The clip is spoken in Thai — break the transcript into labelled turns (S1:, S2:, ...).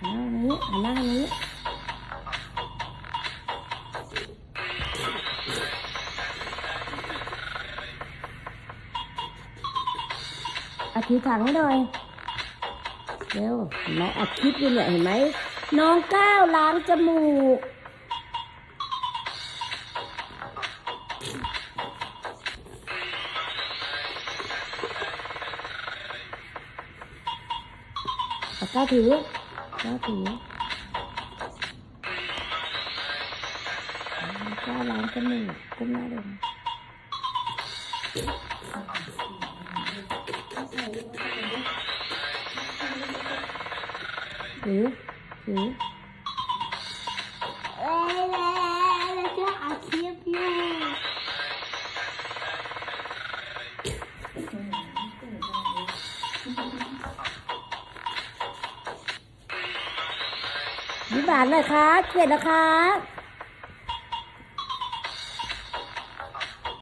S1: หันหน้านี้หันหน้านี้อธิษฐานให้หน่อยเร็วเห็นไหมอัดคลิปอยู่เนี่ยเห็นไหมน้องก้าวล้างจมูกอาก้าวถือ
S2: các thứ qua làm cho mình cũng đã được Ừ, ừ. I can't.
S1: ยิ้มหวานหน่อยครับเกลียดนะครับ